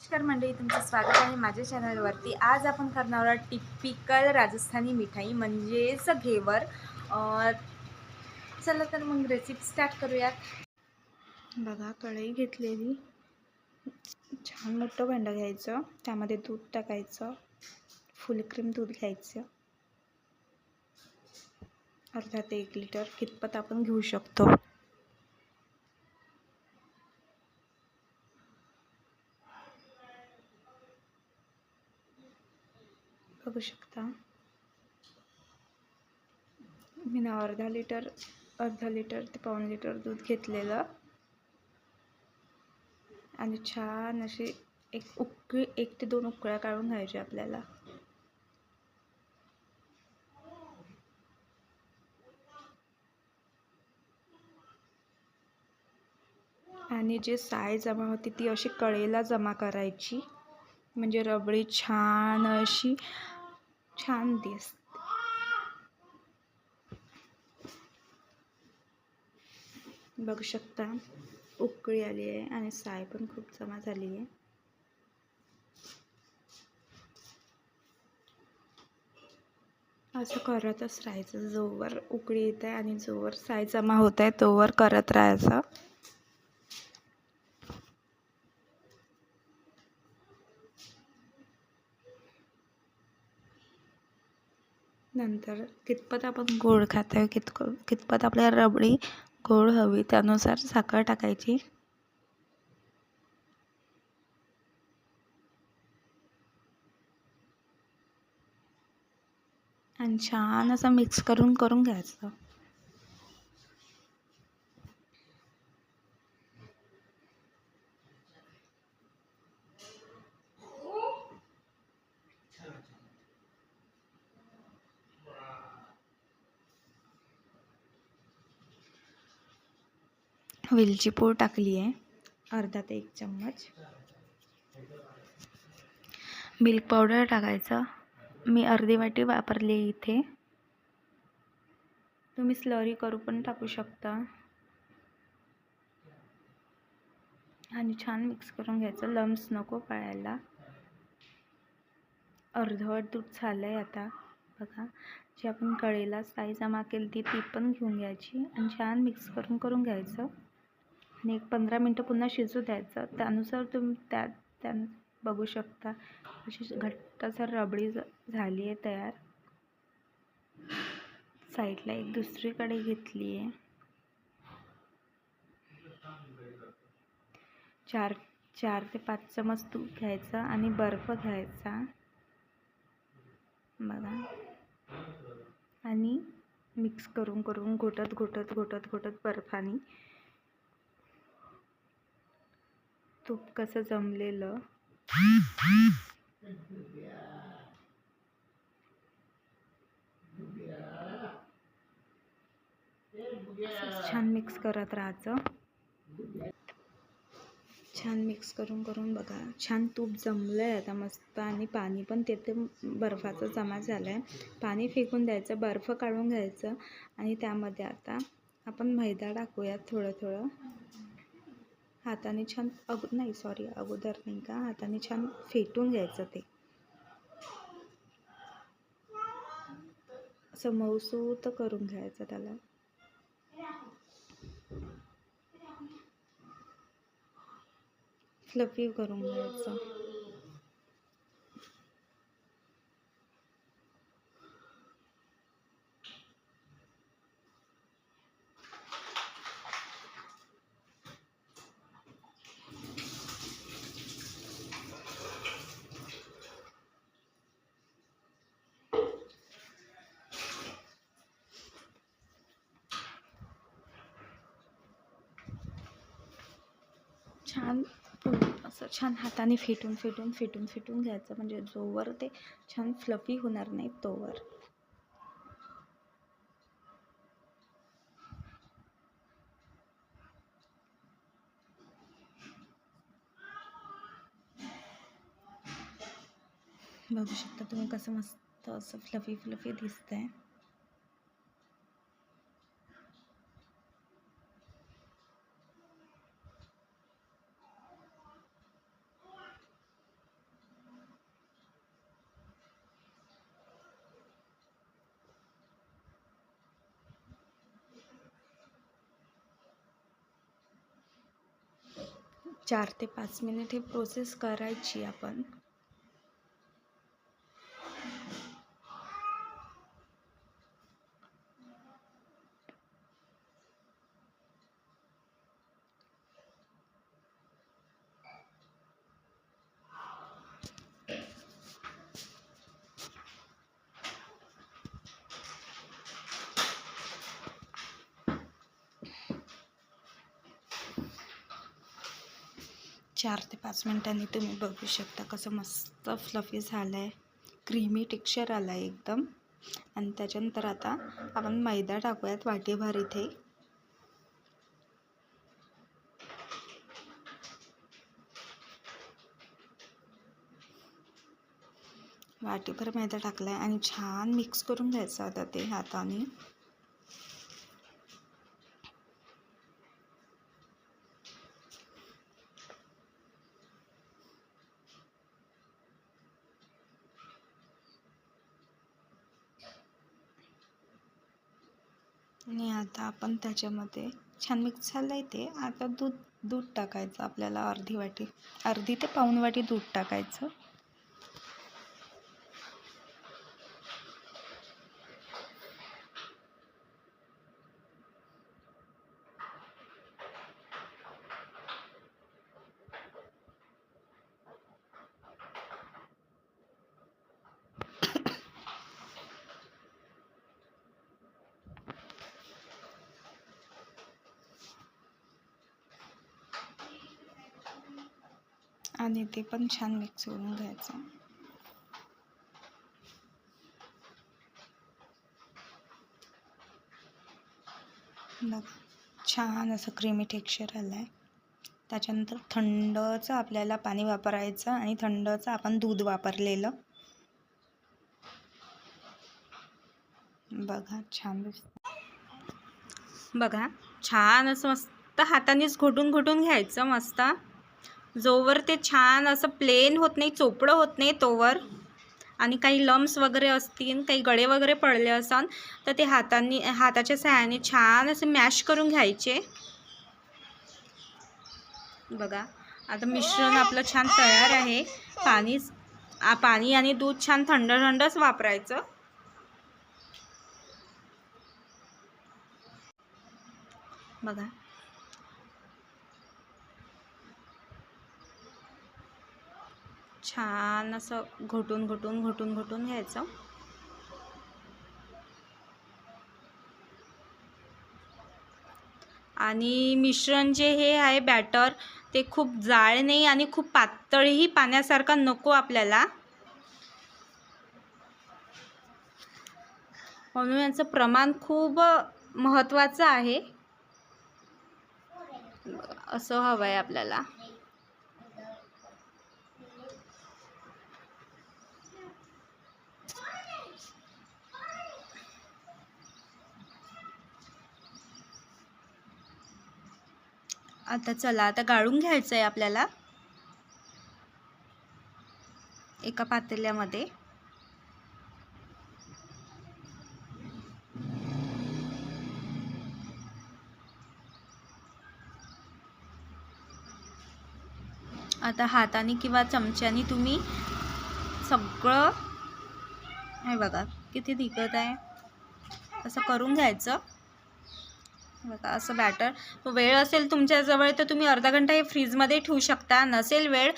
नमस्कार मंडळी तुमचं स्वागत आहे माझ्या चॅनलवरती आज आपण करणार आहोत टिपिकल राजस्थानी मिठाई म्हणजेच घेवर चला तर मग रेसिपी स्टार्ट करूयात. बघा कढई घेतलेली. छान मोठं भांडं घ्यायचं. त्यामध्ये दूध टाकायचं. फुल क्रीम दूध घ्यायचं. अर्धा ते एक लिटर कितपत आपण घेऊ शकतो. बघू शकता. मी ना अर्धा लिटर अर्धा लिटर ते पाऊण लिटर दूध घेतलेलं. आणि छान अशी एक उकळी एक ते दोन उकळ्या काढून घ्यायचे आपल्याला. आणि जे साय जमा होती ती अशी कळेला जमा करायची. म्हणजे रबडी छान अशी छान दिसते. बघू शकता उकळी आली आहे आणि साय पण खूप जमा झाली आहे. असं करतच राहायचं जोवर उकळी येत आहे आणि जोवर साय जमा होत आहे तोवर करत राहायचं. नंतर कितपत आपण गोड खात आहे कितक कितपत आपल्याला रबडी गोड हवी त्यानुसार साखर टाकायची. आणि छान असं मिक्स करून करून घ्यायचं. वेलची पूड टाकली आहे. अर्धा ते एक चम्मच. मिल्क पावडर टाकायचं. मी अर्धी वाटी वापरली आहे इथे. तुम्ही स्लरी करू पण टाकू शकता. आणि छान मिक्स करून घ्यायचं. लम्स नको पळायला. अर्धवट दूध झालं आहे आता. बघा जी आपण कळेला साई जमा केली ती ती पण घेऊन घ्यायची. आणि छान मिक्स करून करून घ्यायचं. आणि एक पंधरा मिनटं पुन्हा शिजू द्यायचं. त्यानुसार तुम्ही त्या त्या बघू शकता. अशी घट्टसर रबडी झाली आहे तयार. साईडला एक दुसरीकडे घेतली आहे. चार चार ते पाच चमच तूप घ्यायचं आणि बर्फ घ्यायचा. बघा. आणि मिक्स करून करून घोटत घोटत घोटत घोटत बर्फाने तूप कसं जमलेलं? छान मिक्स करत राहायचं. छान मिक्स करून करून बघा छान तूप जमलं आहे आता मस्त आणि पाणी पण तेथे बर्फाचं जमा झालं आहे पाणी फेकून द्यायचं बर्फ काढून घ्यायचं आणि त्यामध्ये आता आपण मैदा टाकूयात थोडं थोडं. हाताने छान अग नाही सॉरी अगोदर नाही का? हाताने छान फेटून घ्यायचं ते. असं मऊसूत करून घ्यायचं त्याला. फ्लफी करून घ्यायचं. छान असं छान हाताने फेटून फेटून फेटून फेटून घ्यायचं. म्हणजे जोवर ते छान फ्लफी होणार नाही तोवर. बघू शकता तुम्ही कसं मस्त असं फ्लफी फ्लफी दिसतंय. चार ते पाच मिनिट हे प्रोसेस करायची आपण. चार ते पाच मिनटांनी तुम्ही बघू शकता कसं मस्त फ्लफी झालं आहे क्रीमी टेक्स्चर आलं आहे एकदम. आणि त्याच्यानंतर आता आपण मैदा टाकूयात वाटीभर इथे. वाटीभर मैदा टाकला आहे आणि छान मिक्स करून घ्यायचं आता ते हाताने. आणि आता आपण त्याच्यामध्ये छान मिक्स झालं आहे ते. आता दूध दूध टाकायचं आपल्याला अर्धी वाटी. अर्धी ते पाऊण वाटी दूध टाकायचं. आणि ते पण छान मिक्स करून घ्यायचं. बघा छान असं क्रीमी टेक्स्चर आलं आहे त्याच्यानंतर थंडचं आपल्याला पाणी वापरायचं आणि थंडचं आपण दूध वापरलेलं. बघा छान दिसतं बघा छान असं मस्त हातानेच घोटून घोटून घ्यायचं मस्त. जोवर ते छान असं प्लेन होत नाही चोपडं होत नाही तोवर. आणि काही लम्स वगैरे असतील काही गळे वगैरे पडले असन तर ते हातांनी हाताच्या सहाय्याने छान असे मॅश करून घ्यायचे. बघा आता मिश्रण आपलं छान तयार आहे. पाणी पाणी आणि दूध छान थंड थंडच वापरायचं. बघा छान असं घोटून घोटून घोटून घोटून घ्यायचं. आणि मिश्रण जे हे आहे बॅटर ते खूप जाळ नाही आणि खूप पातळही पाण्यासारखा नको आपल्याला. म्हणून याचं प्रमाण खूप महत्त्वाचं आहे. असं हवं आहे आपल्याला. आता चला आता गाळून घ्यायचं आहे आपल्याला. एका पातेल्यामध्ये. आता हाताने किंवा चमच्याने तुम्ही सगळं हे बघा किती दिसत आहे. असं करून घ्यायचं. बघा असं बॅटर वेळ असेल तुमच्याजवळ तर तुम्ही अर्धा घंटा हे फ्रीजमध्ये ठेवू शकता. नसेल वेळ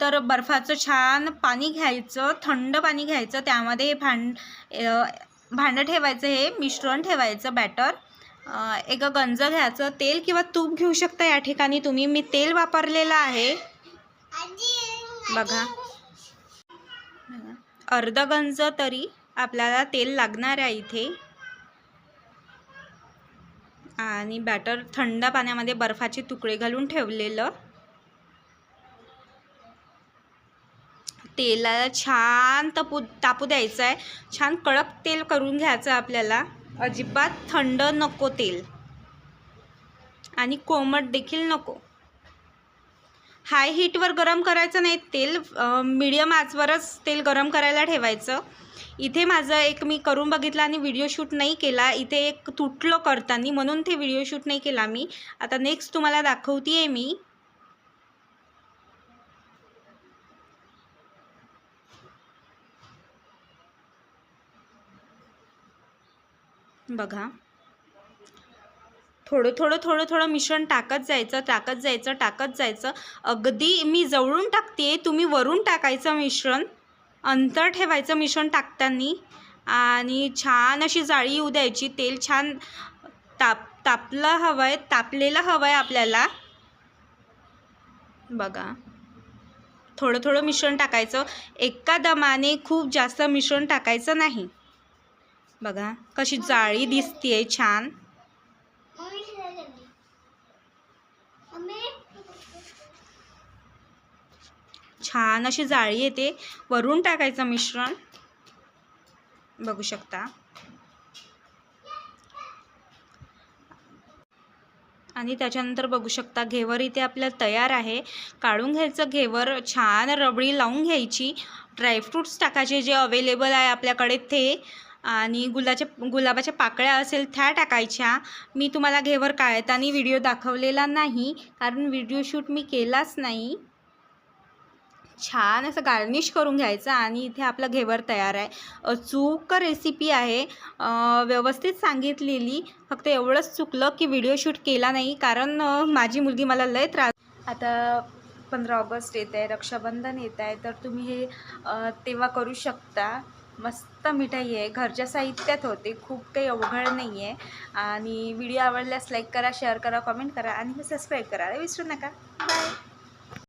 तर बर्फाचं छान पाणी घ्यायचं थंड पाणी घ्यायचं. त्यामध्ये हे भांड भांडं ठेवायचं हे मिश्रण ठेवायचं बॅटर एक गंज घ्यायचं तेल किंवा तूप घेऊ शकता या ठिकाणी तुम्ही. मी तेल वापरलेलं आहे. बघा. अर्ध गंज तरी आपल्याला तेल लागणार आहे इथे. आणि बॅटर थंड पाण्यामध्ये बर्फाचे तुकडे घालून ठेवलेलं. तेलाला छान तपू तापू द्यायचं आहे छान कडक तेल करून घ्यायचं आपल्याला. अजिबात थंड नको तेल. आणि कोमट देखील नको. हाय हीटवर गरम करायचं नाही तेल मिडियम आचवरच तेल गरम करायला ठेवायचं. इथे माझं एक मी करून बघितलं आणि व्हिडिओ शूट नाही केला. इथे एक तुटलं करताना म्हणून ते व्हिडिओ शूट नाही केला मी. आता नेक्स्ट तुम्हाला दाखवते आहे मी. बघा. थोडं थोडं थोडं थोडं मिश्रण टाकत जायचं टाकत जायचं टाकत जायचं. अगदी मी जवळून टाकते तुम्ही वरून टाकायचं मिश्रण. अंतर ठेवायचं मिश्रण टाकताना आणि छान अशी जाळी येऊ द्यायची. तेल छान ताप तापलं हवं आहे तापलेलं हवं आहे आपल्याला. बघा. थोडं थोडं मिश्रण टाकायचं. एका दमाने खूप जास्त मिश्रण टाकायचं नाही. बघा कशी जाळी दिसते छान. छान अशी जाळी येते. वरून टाकायचं मिश्रण. बघू शकता. आणि त्याच्यानंतर बघू शकता घेवर इथे आपल्या तयार आहे. काढून घ्यायचं घेवर छान रबडी लावून घ्यायची. ड्रायफ्रूट्स टाकायचे जे अवेलेबल आहे आपल्याकडे ते. आणि गुलाच्या गुलाबाच्या पाकळ्या असेल त्या टाकायच्या. मी तुम्हाला घेवर काढताना व्हिडिओ दाखवलेला नाही कारण व्हिडिओ शूट मी केलाच नाही. छान असं गार्निश करून घ्यायचं आणि इथे आपलं घेवर तयार आहे. चूक रेसिपी आहे. व्यवस्थित सांगितलेली. फक्त एवढंच चुकलं की व्हिडिओ शूट केला नाही. कारण माझी मुलगी मला लय त्रास आता पंधरा ऑगस्ट येत आहे रक्षाबंधन येत आहे. तर तुम्ही हे तेव्हा करू शकता. मस्त मिठाई आहे. घरच्या साहित्यात होते. खूप काही अवघड नाही आहे आणि व्हिडिओ आवडल्यास लाईक करा शेअर करा कमेंट करा आणि सबस्क्राईब करायला विसरू नका. बाय